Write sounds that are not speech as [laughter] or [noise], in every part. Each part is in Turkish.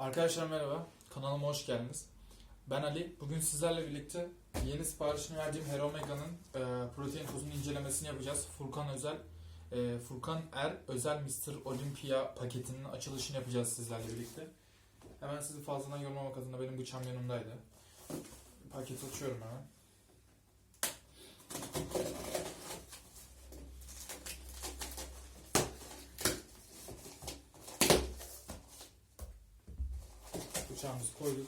Arkadaşlar merhaba, kanalıma hoş geldiniz. Ben Ali. Bugün sizlerle birlikte yeni siparişini verdiğim Hero Mega'nın e, protein tozunun incelemesini yapacağız. Furkan Özel, e, Furkan Er Özel Mr. Olympia paketinin açılışını yapacağız sizlerle birlikte. Hemen sizi fazladan yormamak adına benim bıçağım yanımdaydı. Paketi açıyorum hemen. Bıçağımızı koyduk.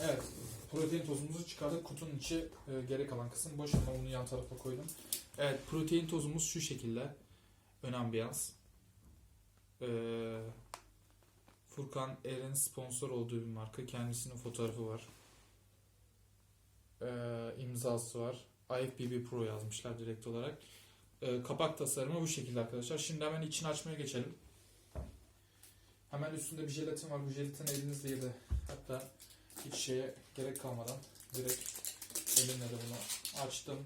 Evet, protein tozumuzu çıkardık. Kutunun içi e, geri kalan kısım boş ama onu yan tarafa koydum. Evet, protein tozumuz şu şekilde. Ön ambiyans. Ee, Furkan Er'in sponsor olduğu bir marka. Kendisinin fotoğrafı var. Ee, imzası var. IFBB Pro yazmışlar direkt olarak. Ee, kapak tasarımı bu şekilde arkadaşlar. Şimdi hemen içini açmaya geçelim. Hemen üstünde bir jelatin var. Bu jelatin elinizle yedi. Hatta hiç şeye gerek kalmadan direkt elimle de bunu açtım.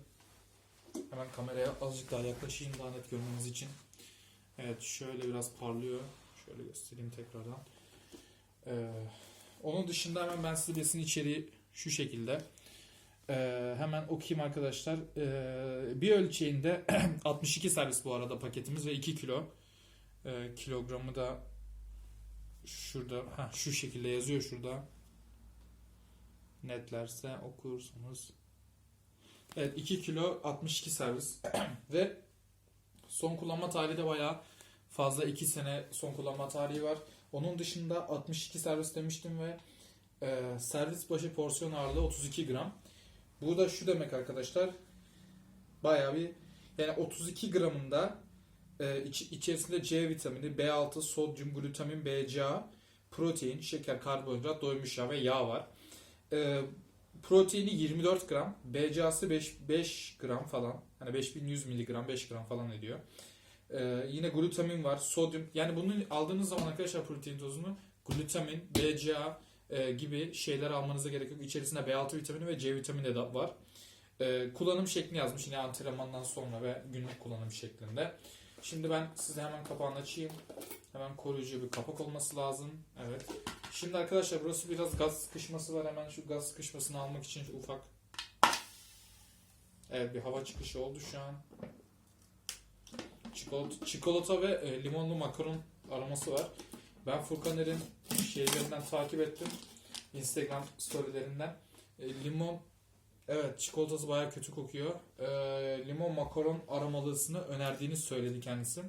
Hemen kameraya azıcık daha yaklaşayım daha net görmeniz için. Evet şöyle biraz parlıyor. Şöyle göstereyim tekrardan. Ee, onun dışında hemen ben size besin içeriği şu şekilde. Ee, hemen okuyayım arkadaşlar. Ee, bir ölçeğinde [clears throat] 62 servis bu arada paketimiz ve 2 kilo. Ee, kilogramı da şurada ha şu şekilde yazıyor şurada. Netlerse okursunuz. Evet 2 kilo 62 servis [clears throat] ve son kullanma tarihi de bayağı fazla 2 sene son kullanma tarihi var. Onun dışında 62 servis demiştim ve e, servis başı porsiyon ağırlığı 32 gram. Bu da şu demek arkadaşlar. Bayağı bir yani 32 gramında e, iç- içerisinde C vitamini, B6, sodyum, glutamin, BCA, protein, şeker, karbonhidrat, doymuş yağ ve yağ var. E, proteini 24 gram, BCA'sı 5, 5 gram falan. Hani 5100 miligram 5 gram falan ediyor. E, yine glutamin var, sodyum. Yani bunu aldığınız zaman arkadaşlar protein tozunu glutamin, BCA e, gibi şeyler almanıza gerek yok. İçerisinde B6 vitamini ve C vitamini de var. E, kullanım şeklini yazmış yine antrenmandan sonra ve günlük kullanım şeklinde. Şimdi ben size hemen kapağını açayım. Hemen koruyucu bir kapak olması lazım. Evet. Şimdi arkadaşlar burası biraz gaz sıkışması var. Hemen şu gaz sıkışmasını almak için ufak Evet bir hava çıkışı oldu şu an. Çikolata, çikolata ve e, limonlu makaron aroması var. Ben Furkaner'in şeylerinden takip ettim. Instagram storylerinden. E, limon Evet çikolatası baya kötü kokuyor. E, limon makaron aromalısını önerdiğini söyledi kendisi.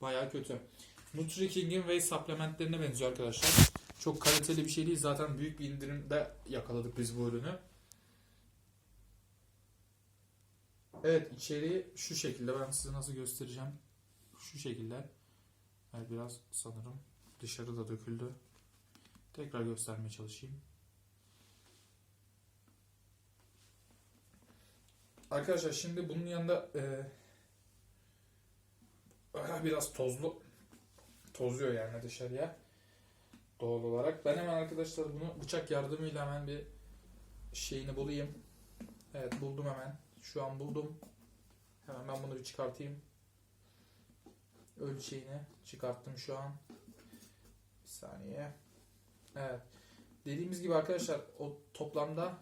Baya kötü. NutriKing'in whey supplementlerine benziyor arkadaşlar. Çok kaliteli bir şey değil. Zaten büyük bir indirimde yakaladık biz bu ürünü. Evet içeriği şu şekilde. Ben size nasıl göstereceğim. Şu şekilde. Evet, biraz sanırım dışarıda döküldü. Tekrar göstermeye çalışayım. Arkadaşlar şimdi bunun yanında e, biraz tozlu tozuyor yani dışarıya doğal olarak. Ben hemen arkadaşlar bunu bıçak yardımıyla hemen bir şeyini bulayım. Evet buldum hemen. Şu an buldum. Hemen ben bunu bir çıkartayım. Ölçeğini çıkarttım şu an. Bir saniye. Evet. Dediğimiz gibi arkadaşlar o toplamda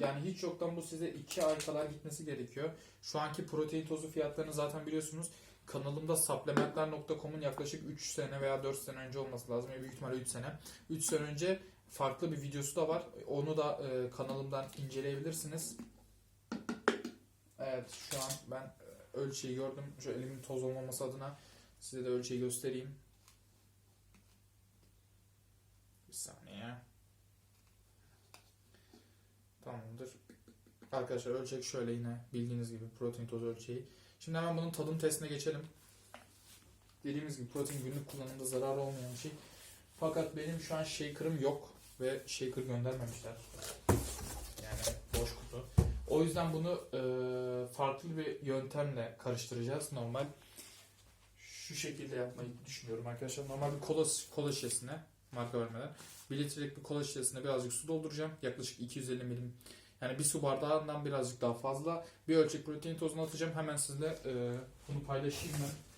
yani hiç yoktan bu size 2 ay kadar gitmesi gerekiyor. Şu anki protein tozu fiyatlarını zaten biliyorsunuz. Kanalımda supplementler.com'un yaklaşık 3 sene veya 4 sene önce olması lazım. Büyük ihtimalle 3 sene. 3 sene önce farklı bir videosu da var. Onu da e, kanalımdan inceleyebilirsiniz. Evet şu an ben e, ölçeği gördüm. Şu elimin toz olmaması adına size de ölçeği göstereyim. Bir saniye. Tamamdır. Arkadaşlar ölçek şöyle yine bildiğiniz gibi protein tozu ölçeği. Şimdi hemen bunun tadım testine geçelim. Dediğimiz gibi protein günlük kullanımda zarar olmayan bir şey. Fakat benim şu an shaker'ım yok ve shaker göndermemişler. Yani boş kutu. O yüzden bunu e, farklı bir yöntemle karıştıracağız. Normal şu şekilde yapmayı düşünüyorum arkadaşlar. Normal bir kola, kola şişesine marka vermeden. 1 litrelik bir kola şişesine birazcık su dolduracağım. Yaklaşık 250 milim. Yani bir su bardağından birazcık daha fazla. Bir ölçek protein tozunu atacağım. Hemen sizinle e, bunu paylaşayım ben.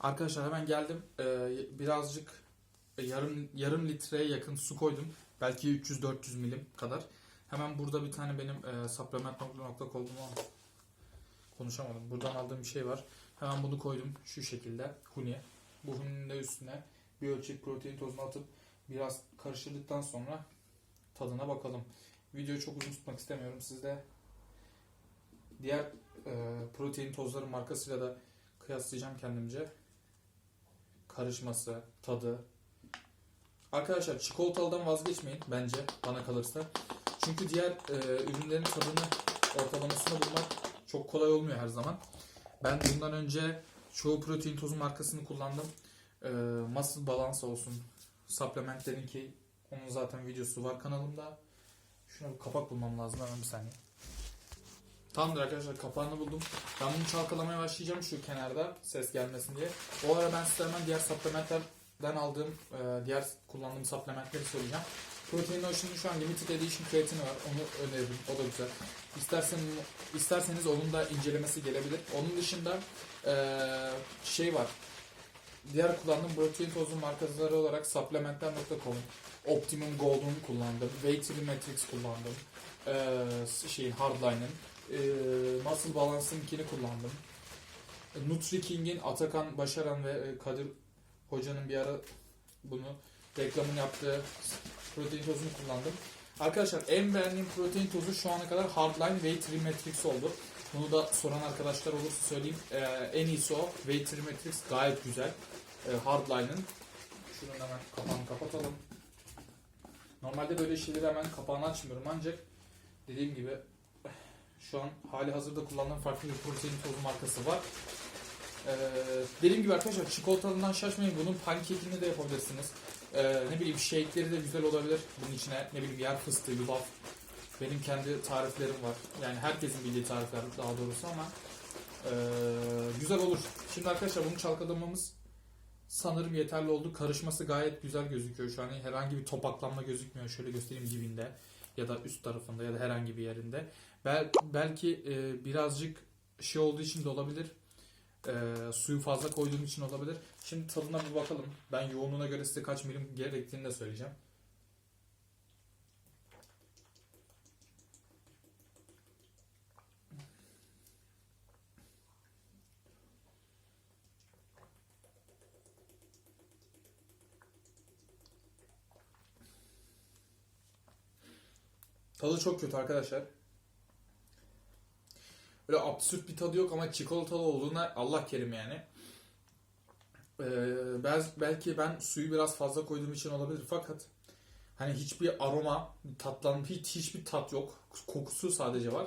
Arkadaşlar hemen geldim. Ee, birazcık e, yarım yarım litreye yakın su koydum. Belki 300-400 milim kadar. Hemen burada bir tane benim e, supplement.com konuşamadım. Buradan aldığım bir şey var. Hemen bunu koydum şu şekilde. Huni. Bu huninin de üstüne bir ölçek protein tozunu atıp biraz karıştırdıktan sonra tadına bakalım. Videoyu çok uzun tutmak istemiyorum. Siz de diğer e, protein tozları markasıyla da kıyaslayacağım kendimce. Karışması, tadı. Arkadaşlar çikolatalıdan vazgeçmeyin bence bana kalırsa. Çünkü diğer e, ürünlerin tadını ortalamasını bulmak çok kolay olmuyor her zaman. Ben bundan önce çoğu protein tozu markasını kullandım. E, Muscle Balance olsun, Supplementlerin ki onun zaten videosu var kanalımda. Şuna bir kapak bulmam lazım hemen bir saniye. Tamamdır arkadaşlar kapağını buldum. Ben bunu çalkalamaya başlayacağım şu kenarda ses gelmesin diye. O ara ben size hemen diğer supplementlerden aldığım, e, diğer kullandığım supplementleri söyleyeceğim. Protein Ocean'ın şu an limited edition kreatini var. Onu öneririm. O da güzel. İstersen, isterseniz onun da incelemesi gelebilir. Onun dışında e, şey var. Diğer kullandığım protein tozu markaları olarak supplementler.com, Optimum Golden kullandım, Weighty Matrix kullandım, ee, şeyin Hardline'ın, ee, Muscle Balance'ınkini kullandım. NutriKing'in Atakan Başaran ve e, Kadir Hoca'nın bir ara bunu reklamını yaptığı protein tozunu kullandım. Arkadaşlar en beğendiğim protein tozu şu ana kadar Hardline Weight Matrix oldu. Bunu da soran arkadaşlar olursa söyleyeyim. Ee, en iyisi o. Weight Matrix gayet güzel. Ee, Hardline'ın. Şunu hemen kapağını kapatalım. Normalde böyle şeyleri hemen kapağını açmıyorum ancak dediğim gibi şu an hali hazırda kullandığım farklı bir protein tozu markası var. Ee, dediğim gibi arkadaşlar çikolatalından şaşmayın. Bunun pankekini de yapabilirsiniz. Ee, ne bileyim shake'leri de güzel olabilir. Bunun içine ne bileyim yer fıstığı, yulaf. Benim kendi tariflerim var. Yani herkesin bildiği tarifler daha doğrusu ama ee, güzel olur. Şimdi arkadaşlar bunu çalkalamamız sanırım yeterli oldu. Karışması gayet güzel gözüküyor şu an. Herhangi bir topaklanma gözükmüyor. Şöyle göstereyim dibinde ya da üst tarafında ya da herhangi bir yerinde. Bel belki e, birazcık şey olduğu için de olabilir. E, suyu fazla koyduğum için olabilir. Şimdi tadına bir bakalım. Ben yoğunluğuna göre size kaç milim gerektiğini de söyleyeceğim. Tadı çok kötü arkadaşlar. Absürt bir tadı yok ama çikolatalı olduğuna Allah kerim yani. Ee, bel- belki ben suyu biraz fazla koyduğum için olabilir fakat hani hiçbir aroma, tatlan hiç hiçbir tat yok. Kokusu sadece var.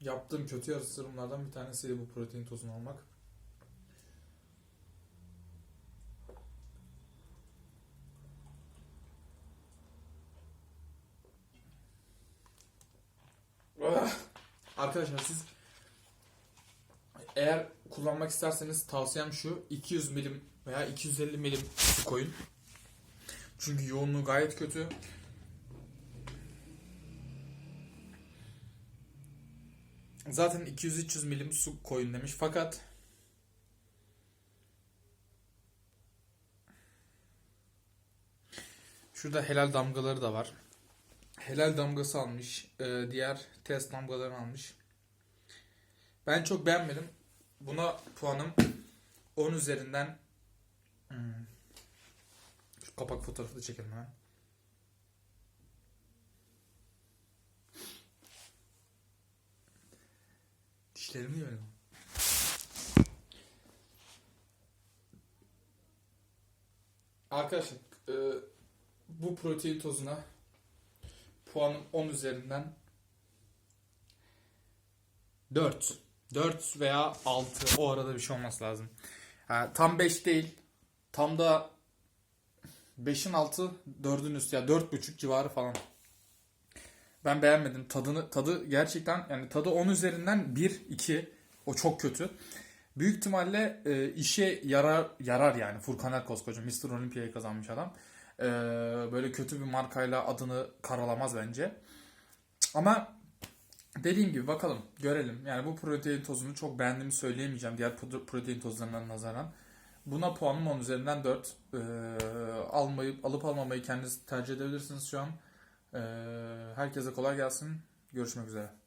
Yaptığım kötü atıştırmalardan bir tanesiydi bu protein tozunu almak. Arkadaşlar siz eğer kullanmak isterseniz tavsiyem şu 200 milim veya 250 milim su koyun. Çünkü yoğunluğu gayet kötü. Zaten 200-300 milim su koyun demiş fakat şurada helal damgaları da var. Helal damgası almış. Ee, diğer test damgalarını almış. Ben çok beğenmedim. Buna puanım 10 üzerinden hmm. Şu kapak fotoğrafı da çekelim hemen. Dişlerim niye öyle? Arkadaşlar e, bu protein tozuna puanım 10 üzerinden 4. 4 veya 6 o arada bir şey olması lazım. Ha, tam 5 değil. Tam da 5'in altı 4'ün üstü ya 4.5 civarı falan. Ben beğenmedim. Tadını tadı gerçekten yani tadı 10 üzerinden 1 2 o çok kötü. Büyük ihtimalle e, işe yarar yarar yani Furkan Er koskoca Mr. Olympia'yı kazanmış adam. Ee, böyle kötü bir markayla adını karalamaz bence. Ama dediğim gibi bakalım görelim. Yani bu protein tozunu çok beğendiğimi söyleyemeyeceğim diğer pro- protein tozlarına nazaran. Buna puanım 10 üzerinden 4. Ee, almayı, alıp almamayı kendiniz tercih edebilirsiniz şu an. Ee, herkese kolay gelsin. Görüşmek üzere.